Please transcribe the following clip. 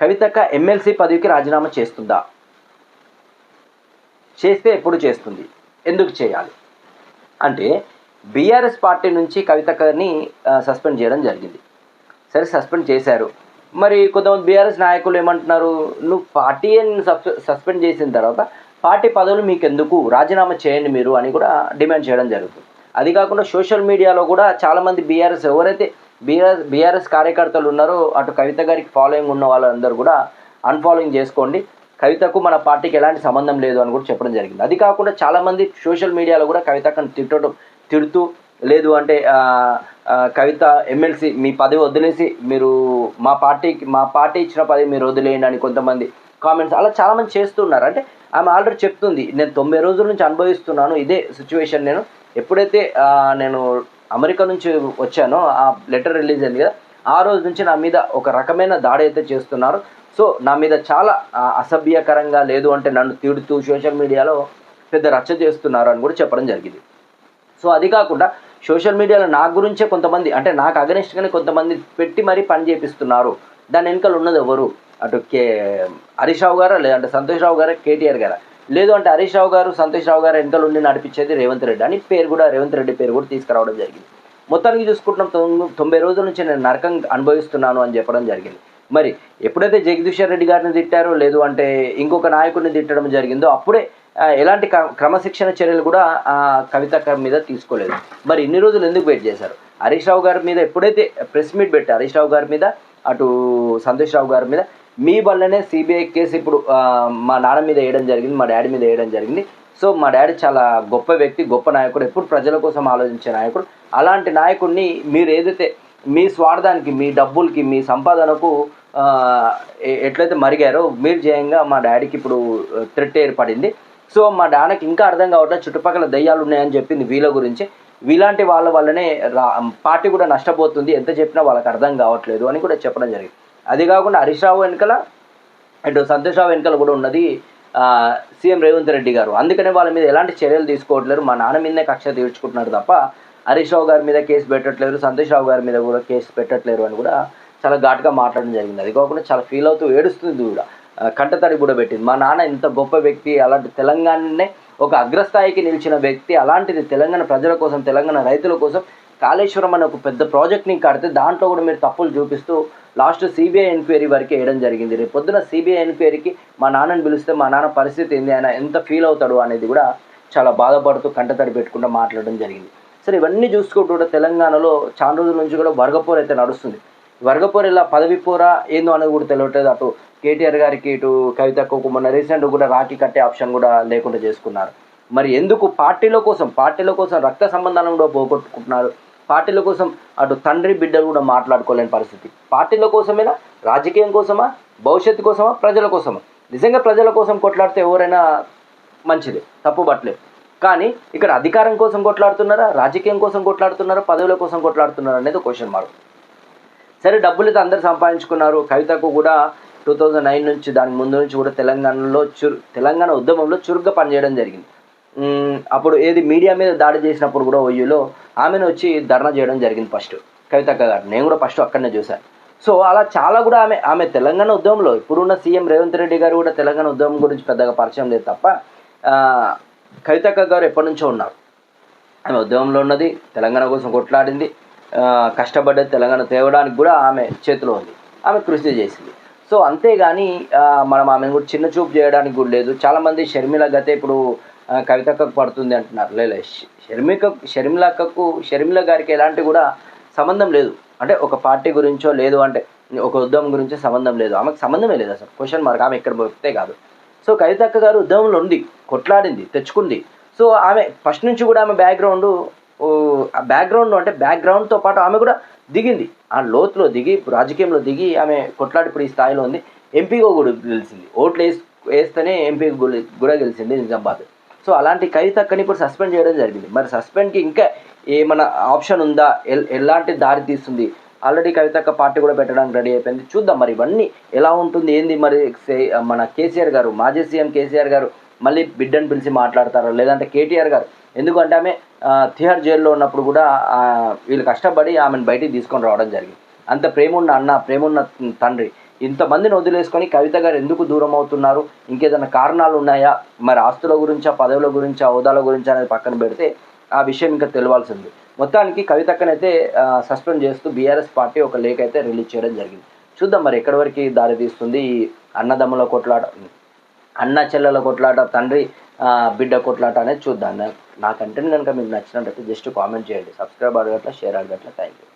కవితక్క ఎమ్మెల్సీ పదవికి రాజీనామా చేస్తుందా? చేస్తే ఎప్పుడు చేస్తుంది? ఎందుకు చేయాలి? అంటే బీఆర్ఎస్ పార్టీ నుంచి కవితక్కని సస్పెండ్ చేయడం జరిగింది. సరే సస్పెండ్ చేశారు. మరి కొంతమంది బీఆర్ఎస్ నాయకులు ఏమంటున్నారు? నువ్వు పార్టీ సస్పెండ్ చేసిన తర్వాత పార్టీ పదవులు మీకు ఎందుకు రాజీనామా చేయండి మీరు అని కూడా డిమాండ్ చేయడం జరుగుతుంది. అది కాకుండా సోషల్ మీడియాలో కూడా చాలామంది బీఆర్ఎస్ ఎవరైతే బీఆర్ఎస్ బీఆర్ఎస్ కార్యకర్తలు ఉన్నారో. అటు కవిత గారికి ఫాలోయింగ్ ఉన్న వాళ్ళందరూ కూడా అన్ఫాలోయింగ్ చేసుకోండి. కవితకు మన పార్టీకి ఎలాంటి సంబంధం లేదు అని కూడా చెప్పడం జరిగింది. అది కాకుండా చాలామంది సోషల్ మీడియాలో కూడా కవితకు తిట్టడం తిడుతూ లేదు అంటే కవిత ఎమ్మెల్సీ మీ పదవి వదిలేసి మీరు మా పార్టీకి మా పార్టీ ఇచ్చిన పదవి మీరు వదిలేయండి అని కొంతమంది కామెంట్స్ అలా చాలామంది చేస్తున్నారు. అంటే ఆమె ఆల్రెడీ చెప్తుంది నేను తొంభై రోజుల నుంచి అనుభవిస్తున్నాను ఇదే సిచ్యువేషన్ నేను. ఎప్పుడైతే నేను అమెరికా నుంచి వచ్చానో. ఆ లెటర్ రిలీజ్ అయింది కదా. ఆ రోజు నుంచి నా మీద ఒక రకమైన దాడి అయితే చేస్తున్నారు. సో నా మీద చాలా అసభ్యకరంగా లేదు అంటే నన్ను తిడుతూ సోషల్ మీడియాలో పెద్ద రచ్చ చేస్తున్నారు అని కూడా చెప్పడం జరిగింది. సో అది కాకుండా సోషల్ మీడియాలో నా గురించే కొంతమంది అంటే నాకు అగనిస్ట్గానే కొంతమంది పెట్టి మరీ పని చేపిస్తున్నారు. దాని వెనకాల ఉన్నది ఎవరు? అటు కే హరీష్ రావు గారా? లేదంటే సంతోష్ రావు గారా? కేటీఆర్ గారా? లేదు అంటే హరీష్ రావు గారు సంతోష్ రావు గారు వెనకాల ఉండి నడిపించేది రేవంత్ రెడ్డి అని పేరు కూడా రేవంత్ రెడ్డి పేరు కూడా తీసుకురావడం జరిగింది. మొత్తానికి చూసుకుంటున్నాం తొమ్మిది తొంభై రోజుల నుంచి నేను నరకం అనుభవిస్తున్నాను అని చెప్పడం జరిగింది. మరి ఎప్పుడైతే జగదీశ్వర్ రెడ్డి గారిని తిట్టారో లేదు అంటే ఇంకొక నాయకుడిని తిట్టడం జరిగిందో అప్పుడే ఎలాంటి క్ర- క్రమశిక్షణ చర్యలు కూడా ఆ, కవిత మీద తీసుకోలేదు. మరి ఇన్ని రోజులు ఎందుకు వెయిట్ చేశారు? హరీష్ రావు గారి మీద ఎప్పుడైతే ప్రెస్ మీట్ పెట్టారు హరీష్ రావు గారి మీద అటు సంతోష్ రావు గారి మీద మీ వల్లనే సిబిఐ కేసు ఇప్పుడు మా నాన్న మీద వేయడం జరిగింది మా డాడీ మీద వేయడం జరిగింది. సో మా డాడీ చాలా గొప్ప వ్యక్తి గొప్ప నాయకుడు ఎప్పుడు ప్రజల కోసం ఆలోచించే నాయకుడు. అలాంటి నాయకుడిని మీరు ఏదైతే మీ స్వార్థానికి మీ డబ్బులకి మీ సంపాదనకు ఎట్లయితే మరిగారో మీరు జయంగా మా డాడీకి ఇప్పుడు థ్రెట్ ఏర్పడింది. సో మా డానకి ఇంకా అర్థం కావట్లేదు చుట్టుపక్కల దయ్యాలు ఉన్నాయని చెప్పింది వీళ్ళ గురించి. వీలాంటి వాళ్ళ వల్లనే రా పార్టీ కూడా నష్టపోతుంది ఎంత చెప్పినా వాళ్ళకి అర్థం కావట్లేదు అని కూడా చెప్పడం జరిగింది. అది కాకుండా హరీష్ రావు వెనకాల ఇటు సంతోష్ రావు వెనకాల కూడా ఉన్నది సీఎం రేవంత్ రెడ్డి గారు. అందుకనే వాళ్ళ మీద ఎలాంటి చర్యలు తీసుకోవట్లేరు. మా నాన్న మీదనే కక్ష తీర్చుకుంటున్నారు తప్ప హరీష్ రావు గారి మీద కేసు పెట్టట్లేరు సంతోష్ రావు గారి మీద కూడా కేసు పెట్టట్లేరు అని కూడా చాలా ఘాటుగా మాట్లాడడం జరిగింది. అది కాకుండా చాలా ఫీల్ అవుతూ ఏడుస్తుంది కూడా కంటతడి కూడా పెట్టింది. మా నాన్న ఇంత గొప్ప వ్యక్తి అలాంటి తెలంగాణనే ఒక అగ్రస్థాయికి నిలిచిన వ్యక్తి అలాంటిది తెలంగాణ ప్రజల కోసం తెలంగాణ రైతుల కోసం కాళేశ్వరం అనే ఒక పెద్ద ప్రాజెక్ట్ని కడితే దాంట్లో కూడా మీరు తప్పులు చూపిస్తూ లాస్ట్ సిబిఐ ఎంక్వైరీ వరకు వేయడం జరిగింది. రేపు పొద్దున సిబిఐ ఎంక్వైరీకి మా నాన్నని పిలిస్తే మా నాన్న పరిస్థితి ఏంది? ఆయన ఎంత ఫీల్ అవుతాడు అనేది కూడా చాలా బాధపడుతూ కంటతడి పెట్టుకుంటూ మాట్లాడడం జరిగింది. సరే ఇవన్నీ చూసుకుంటూ కూడా తెలంగాణలో చాలా రోజుల నుంచి కూడా వర్గపోరు అయితే నడుస్తుంది. వర్గపోరు ఇలా పదవి పోరా ఏందో అనేది కూడా తెలియట్లేదు అటు కేటీఆర్ గారికి ఇటు కవితకు మొన్న రీసెంట్ కూడా రాఖీ కట్టే ఆప్షన్ కూడా లేకుండా చేసుకున్నారు. మరి ఎందుకు? పార్టీల కోసం పార్టీల కోసం రక్త సంబంధాలను కూడా పోగొట్టుకుంటున్నారు. పార్టీల కోసం అటు తండ్రి బిడ్డలు కూడా మాట్లాడుకోలేని పరిస్థితి. పార్టీల కోసమేనా? రాజకీయం కోసమా? భవిష్యత్తు కోసమా? ప్రజల కోసమా? నిజంగా ప్రజల కోసం కొట్లాడితే ఎవరైనా మంచిది తప్పు పట్టలేదు. కానీ ఇక్కడ అధికారం కోసం కొట్లాడుతున్నారా? రాజకీయం కోసం కొట్లాడుతున్నారా? పదవుల కోసం కొట్లాడుతున్నారా అనేది క్వశ్చన్ మార్క్ సరే డబ్బులు అయితే అందరు సంపాదించుకున్నారు. కవితకు కూడా టూ థౌజండ్ నైన్ నుంచి దాని ముందు నుంచి కూడా తెలంగాణలో చురు తెలంగాణ ఉద్యమంలో చురుగ్గా పనిచేయడం జరిగింది. అప్పుడు ఏది మీడియా మీద దాడి చేసినప్పుడు కూడా ఒయ్యూలో ఆమెను వచ్చి ధర్నా చేయడం జరిగింది ఫస్ట్. కవితక్క గారు. నేను కూడా ఫస్ట్ అక్కడనే చూశాను సో అలా చాలా కూడా ఆమె ఆమె తెలంగాణ ఉద్యమంలో ఇప్పుడున్న సీఎం రేవంత్ రెడ్డి గారు కూడా తెలంగాణ ఉద్యమం గురించి పెద్దగా పరిచయం లేదు తప్ప కవితక్క గారు ఎప్పటి నుంచో ఉన్నారు. ఆమె ఉద్యమంలో ఉన్నది తెలంగాణ కోసం కొట్లాడింది కష్టపడ్డది తెలంగాణ తేవడానికి కూడా ఆమె చేతిలో ఉంది. ఆమె కృషి చేసింది. సో అంతేగాని మనం ఆమెను కూడా చిన్న చూపు చేయడానికి కూడా లేదు. చాలామంది షర్మిల గతే ఇప్పుడు ఆ, కవితక్కకు పడుతుంది అంటున్నారు. లేదా షర్మిక షర్మిలకకు షర్మిల గారికి ఎలాంటి కూడా సంబంధం లేదు. అంటే ఒక పార్టీ గురించో లేదు అంటే ఒక ఉద్యమం గురించో సంబంధం లేదు. ఆమెకు సంబంధమే లేదు అసలు. క్వశ్చన్ మార్క్ ఆమె ఇక్కడ పోతే కాదు. సో కవితక్క గారు ఉద్యమంలో ఉంది కొట్లాడింది తెచ్చుకుంది. సో ఆమె ఫస్ట్ నుంచి కూడా ఆమె బ్యాక్గ్రౌండ్ ఆ బ్యాక్గ్రౌండ్ అంటే బ్యాక్గ్రౌండ్తో పాటు ఆమె కూడా దిగింది. ఆ లోతులో దిగి రాజకీయంలో దిగి ఆమె కొట్లాడి ఇప్పుడు ఈ స్థాయిలో ఉంది. ఎంపీగా కూడా గెలిచింది. ఓట్లు వేసి వేస్తేనే ఎంపీ కూడా గెలిచింది నిజామాబాద్. సో అలాంటి కవితక్కని ఇప్పుడు సస్పెండ్ చేయడం జరిగింది. మరి సస్పెండ్కి ఇంకా ఏమైనా ఆప్షన్ ఉందా? ఎల్- ఎలాంటి దారి తీస్తుంది? ఆల్రెడీ కవితక్క పార్టీ కూడా పెట్టడానికి రెడీ అయిపోయింది. చూద్దాం మరి ఇవన్నీ ఎలా ఉంటుంది ఏంది మరి సే- మన కేసీఆర్ గారు మాజీ సీఎం కేసీఆర్ గారు మళ్ళీ బిడ్డను పిలిచి మాట్లాడతారు? లేదంటే కేటీఆర్ గారు? ఎందుకంటే ఆమె తిహార్ జైల్లో ఉన్నప్పుడు కూడా వీళ్ళు కష్టపడి ఆమెను బయటికి తీసుకొని రావడం జరిగింది. అంత ప్రేమ ఉన్న అన్న ప్రేమ ఉన్న తండ్రి ఇంతమందిని వదిలేసుకొని కవిత గారు ఎందుకు దూరం అవుతున్నారు? ఇంకేదైనా కారణాలు ఉన్నాయా మరి ఆస్తుల గురించా పదవుల గురించా హోదాల గురించా అనేది పక్కన పెడితే ఆ విషయం ఇంకా తెలియాల్సింది. మొత్తానికి కవితక్కనైతే సస్పెండ్ చేస్తూ బీఆర్ఎస్ పార్టీ ఒక లేఖ అయితే రిలీజ్ చేయడం జరిగింది. చూద్దాం మరి ఎక్కడి వరకు దారి తీస్తుంది. ఈ అన్నదమ్ముల కొట్లాట అన్న చెల్లెల కొట్లాట తండ్రి బిడ్డ కొట్లాట అనేది చూద్దాం. నా- నా కంటెంట్ కనుక మీకు నచ్చినట్లయితే జస్ట్ కామెంట్ చేయండి. సబ్స్క్రైబ్ అడగట్ల షేర్ అడగట్ల. Thank you.